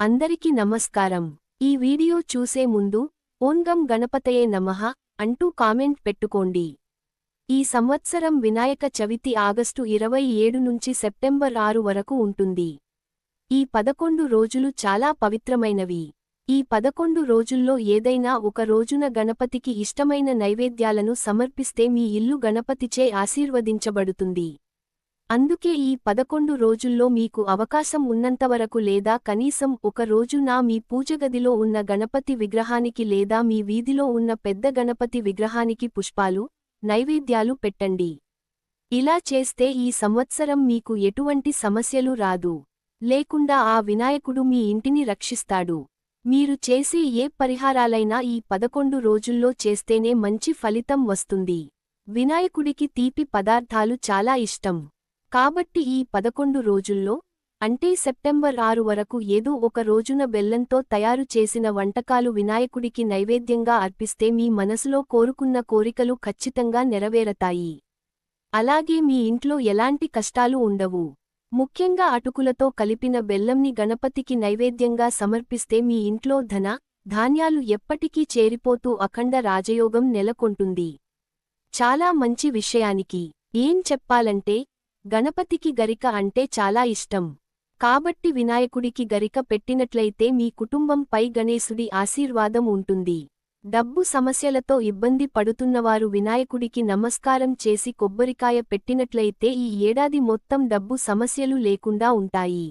అందరికీ నమస్కారం. ఈ వీడియో చూసే ముందు ఓన్గం గణపతయే నమః అంటూ కామెంట్ పెట్టుకోండి. ఈ సంవత్సరం వినాయక చవితి ఆగస్టు ఇరవై ఏడు నుంచి సెప్టెంబర్ ఆరు వరకు ఉంటుంది. ఈ పదకొండు రోజులు చాలా పవిత్రమైనవి. ఈ పదకొండు రోజుల్లో ఏదైనా ఒక రోజున గణపతికి ఇష్టమైన నైవేద్యాలను సమర్పిస్తే మీ ఇల్లు గణపతిచే ఆశీర్వదించబడుతుంది. అందుకే ఈ పదకొండు రోజుల్లో మీకు అవకాశం ఉన్నంతవరకు లేదా కనీసం ఒక రోజున మీ పూజగదిలో ఉన్న గణపతి విగ్రహానికి లేదా మీ వీధిలో ఉన్న పెద్ద గణపతి విగ్రహానికి పుష్పాలు నైవేద్యాలు పెట్టండి. ఇలా చేస్తే ఈ సంవత్సరం మీకు ఎటువంటి సమస్యలు రాదు. లేకుండా ఆ వినాయకుడు మీ ఇంటిని రక్షిస్తాడు. మీరు చేసే ఏ పరిహారాలైనా ఈ పదకొండు రోజుల్లో చేస్తేనే మంచి ఫలితం వస్తుంది. వినాయకుడికి తీపి పదార్థాలు చాలా ఇష్టం. కాబట్టి ఈ పదకొండు రోజుల్లో అంటే సెప్టెంబర్ ఆరు వరకు ఏదో ఒక రోజున బెల్లంతో తయారు చేసిన వంటకాలు వినాయకుడికి నైవేద్యంగా అర్పిస్తే మీ మనసులో కోరుకున్న కోరికలు ఖచ్చితంగా నెరవేరతాయి. అలాగే మీ ఇంట్లో ఎలాంటి కష్టాలు ఉండవు. ముఖ్యంగా అటుకులతో కలిపిన బెల్లంని గణపతికి నైవేద్యంగా సమర్పిస్తే మీ ఇంట్లో ధన ధాన్యాలు ఎప్పటికీ చేరిపోతూ అఖండ రాజయోగం నెలకొంటుంది. చాలా మంచి విషయానికి ఏం చెప్పాలంటే గణపతికి గరిక అంటే చాలా ఇష్టం. కాబట్టి వినాయకుడికి గరిక పెట్టినట్లయితే మీ కుటుంబంపై గణేశుడి ఆశీర్వాదం ఉంటుంది. డబ్బు సమస్యలతో ఇబ్బంది పడుతున్నవారు వినాయకుడికి నమస్కారం చేసి కొబ్బరికాయ పెట్టినట్లయితే ఈ ఏడాది మొత్తం డబ్బు సమస్యలు లేకుండా ఉంటాయి.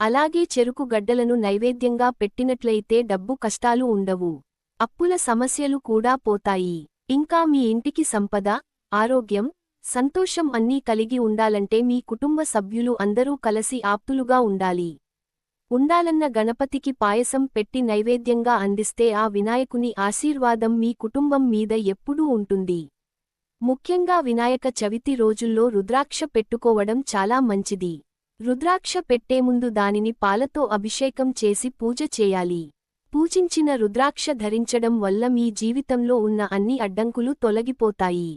అలాగే చెరుకు గడ్డలను నైవేద్యంగా పెట్టినట్లయితే డబ్బు కష్టాలు ఉండవు. అప్పుల సమస్యలు కూడా పోతాయి. ఇంకా మీ ఇంటికి సంపద ఆరోగ్యం సంతోషం అన్నీ కలిగి ఉండాలంటే మీ కుటుంబ సభ్యులు అందరూ కలసి ఆప్తులుగా ఉండాలి. ఉండాలన్న గణపతికి పాయసం పెట్టి నైవేద్యంగా అందిస్తే ఆ వినాయకుని ఆశీర్వాదం మీ కుటుంబం మీద ఎప్పుడూ ఉంటుంది. ముఖ్యంగా వినాయక చవితి రోజుల్లో రుద్రాక్ష పెట్టుకోవడం చాలా మంచిది. రుద్రాక్ష పెట్టే ముందు దానిని పాలతో అభిషేకం చేసి పూజ చేయాలి. పూజించిన రుద్రాక్ష ధరించడం వల్ల మీ జీవితంలో ఉన్న అన్ని అడ్డంకులు తొలగిపోతాయి.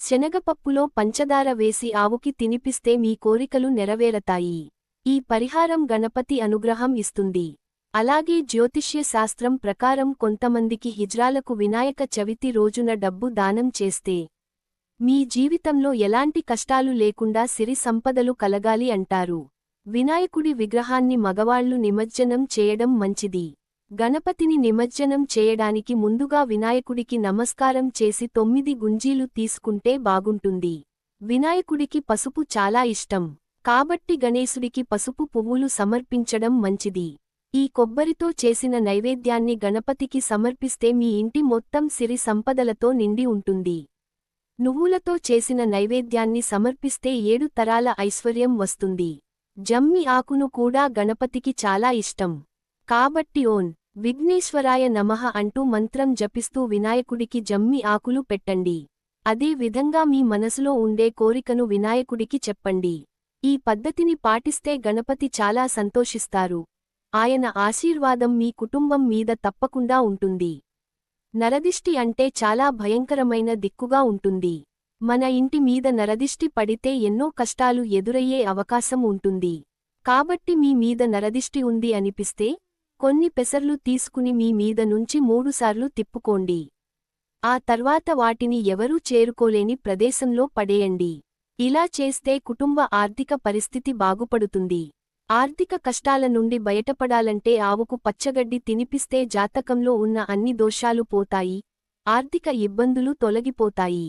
శనగపప్పులో పంచదార వేసి ఆవుకి తినిపిస్తే మీ కోరికలు నెరవేరతాయి. ఈ పరిహారం గణపతి అనుగ్రహం ఇస్తుంది. అలాగే జ్యోతిష్య శాస్త్రం ప్రకారం కొంతమందికి హిజ్రాలకు వినాయక చవితి రోజున డబ్బు దానం చేస్తే మీ జీవితంలో ఎలాంటి కష్టాలు లేకుండా సిరి సంపదలు కలగాలి అంటారు. వినాయకుడి విగ్రహాన్ని మగవాళ్ళు నిమజ్జనం చేయడం మంచిది. గణపతిని నిమజ్జనం చేయడానికి ముందుగా వినాయకుడికి నమస్కారం చేసి తొమ్మిది గుంజీలు తీసుకుంటే బాగుంటుంది. వినాయకుడికి పసుపు చాలా ఇష్టం. కాబట్టి గణేశుడికి పసుపు పువ్వులు సమర్పించడం మంచిది. ఈ కొబ్బరితో చేసిన నైవేద్యాన్ని గణపతికి సమర్పిస్తే మీ ఇంటి మొత్తం సిరి సంపదలతో నిండి ఉంటుంది. నువ్వులతో చేసిన నైవేద్యాన్ని సమర్పిస్తే ఏడు తరాల ఐశ్వర్యం వస్తుంది. జమ్మి ఆకును కూడా గణపతికి చాలా ఇష్టం. కాబట్టి ఓన్ విఘ్నేశ్వరాయ నమః అంటూ మంత్రం జపిస్తూ వినాయకుడికి జమ్మి ఆకులు పెట్టండి. అదే విధంగా మీ మనసులో ఉండే కోరికను వినాయకుడికి చెప్పండి. ఈ పద్ధతిని పాటిస్తే గణపతి చాలా సంతోషిస్తారు. ఆయన ఆశీర్వాదం మీ కుటుంబం మీద తప్పకుండా ఉంటుంది. నరదిష్టి అంటే చాలా భయంకరమైన దిక్కుగా ఉంటుంది. మన ఇంటి మీద నరదిష్టి పడితే ఎన్నో కష్టాలు ఎదురయ్యే అవకాశం ఉంటుంది. కాబట్టి మీ మీద నరదిష్టి ఉంది అనిపిస్తే కొన్ని పెసర్లు తీసుకుని మీ మీద నుంచి మూడుసార్లు తిప్పుకోండి. ఆ తర్వాత వాటిని ఎవరూ చేరుకోలేని ప్రదేశంలో పడేయండి. ఇలా చేస్తే కుటుంబ ఆర్థిక పరిస్థితి బాగుపడుతుంది. ఆర్థిక కష్టాల నుండి బయటపడాలంటే ఆవుకు పచ్చగడ్డి తినిపిస్తే జాతకంలో ఉన్న అన్ని దోషాలు పోతాయి ఆర్థిక ఇబ్బందులు తొలగిపోతాయి.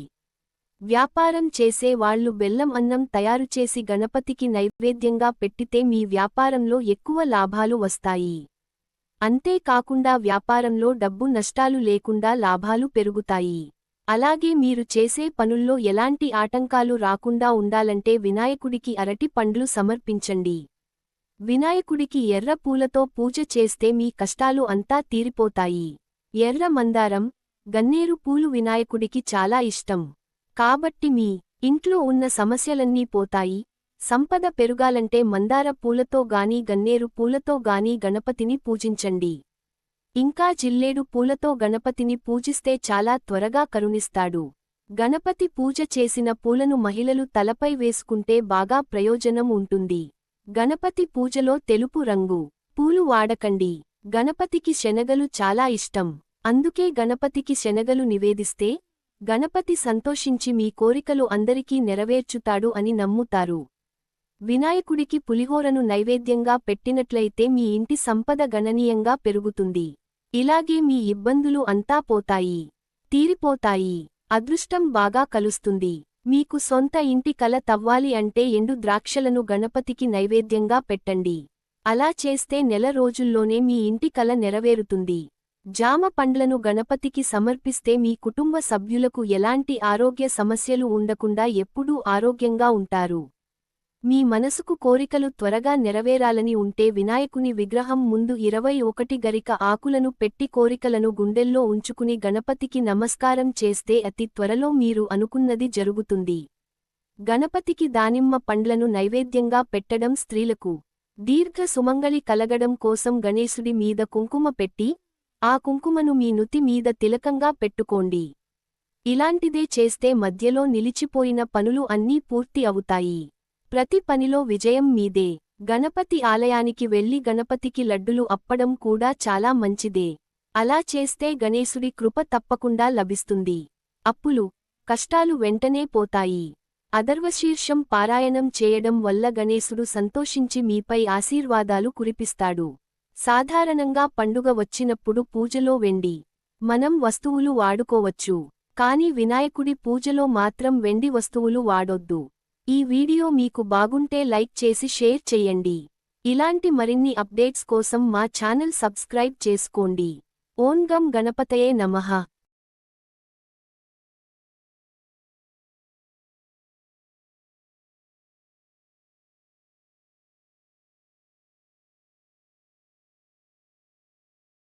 వ్యాపారం చేసే వాళ్ళు బెల్లం అన్నం తయారుచేసి గణపతికి నైవేద్యంగా పెట్టితే మీ వ్యాపారంలో ఎక్కువ లాభాలు వస్తాయి. అంతేకాకుండా వ్యాపారంలో డబ్బు నష్టాలు లేకుండా లాభాలు పెరుగుతాయి. అలాగే మీరు చేసే పనుల్లో ఎలాంటి ఆటంకాలు రాకుండా ఉండాలంటే వినాయకుడికి అరటి పండ్లు సమర్పించండి. వినాయకుడికి ఎర్ర పూలతో పూజ చేస్తే మీ కష్టాలు అంతా తీరిపోతాయి. ఎర్ర మందారం గన్నేరు పూలు వినాయకుడికి చాలా ఇష్టం. కాబట్టి మీ ఇంట్లో ఉన్న సమస్యలన్నీ పోతాయి. సంపద పెరుగాలంటే మందార పూలతో గాని గన్నేరు పూలతో గాని గణపతిని పూజించండి. ఇంకా జిల్లేడు పూలతో గణపతిని పూజిస్తే చాలా త్వరగా కరుణిస్తాడు. గణపతి పూజ చేసిన పూలను మహిళలు తలపై వేసుకుంటే బాగా ప్రయోజనం ఉంటుంది. గణపతి పూజలో తెలుపు రంగు పూలు వాడకండి. గణపతికి శనగలు చాలా ఇష్టం. అందుకే గణపతికి శనగలు నివేదిస్తే గణపతి సంతోషించి మీ కోరికలు అందరికీ నెరవేర్చుతాడు అని నమ్ముతారు. వినాయకుడికి పులిహోరను నైవేద్యంగా పెట్టినట్లయితే మీ ఇంటి సంపద గణనీయంగా పెరుగుతుంది. ఇలాగే మీ ఇబ్బందులు అంతా పోతాయి. తీరిపోతాయి. అదృష్టం బాగా కలుస్తుంది. మీకు సొంత ఇంటి కల తవ్వాలి అంటే ఎండు ద్రాక్షలను గణపతికి నైవేద్యంగా పెట్టండి. అలా చేస్తే నెల రోజుల్లోనే మీ ఇంటి కల నెరవేరుతుంది. జామ పండ్లను గణపతికి సమర్పిస్తే మీ కుటుంబ సభ్యులకు ఎలాంటి ఆరోగ్య సమస్యలు ఉండకుండా ఎప్పుడూ ఆరోగ్యంగా ఉంటారు. మీ మనసుకు కోరికలు త్వరగా నెరవేరాలని ఉంటే వినాయకుని విగ్రహం ముందు ఇరవై ఒకటి గరిక ఆకులను పెట్టి కోరికలను గుండెల్లో ఉంచుకుని గణపతికి నమస్కారం చేస్తే అతి త్వరలో మీరు అనుకున్నది జరుగుతుంది. గణపతికి దానిమ్మ పండ్లను నైవేద్యంగా పెట్టడం స్త్రీలకు దీర్ఘ సుమంగళి కలగడం కోసం గణేశుడి మీద కుంకుమ పెట్టి ఆ కుంకుమను మీ నుతి మీద తిలకంగా పెట్టుకోండి. ఇలాంటిదే చేస్తే మధ్యలో నిలిచిపోయిన పనులు అన్నీ పూర్తి అవుతాయి. ప్రతి పనిలో విజయం మీదే. గణపతి ఆలయానికి వెళ్ళి గణపతికి లడ్డులు అప్పడం కూడా చాలా మంచిదే. అలా చేస్తే గణేశుడి కృప తప్పకుండా లభిస్తుంది. అప్పులు కష్టాలు వెంటనే పోతాయి. అదర్వశీర్షం పారాయణం చేయడం వల్ల గణేశుడు సంతోషించి మీపై ఆశీర్వాదాలు కురిపిస్తాడు. సాధారణంగా పండుగ వచ్చినప్పుడు పూజలో వెండి మనం వస్తువులు వాడుకోవచ్చు. కాని వినాయకుడి పూజలో మాత్రం వెండి వస్తువులు వాడొద్దు. ఈ వీడియో మీకు బాగుంటే లైక్ చేసి షేర్ చెయ్యండి ఇలాంటి మరిన్ని అప్డేట్స్ కోసం మా ఛానల్ సబ్స్క్రైబ్ చేసుకోండి. ఓన్గం గం గణపతయే నమః.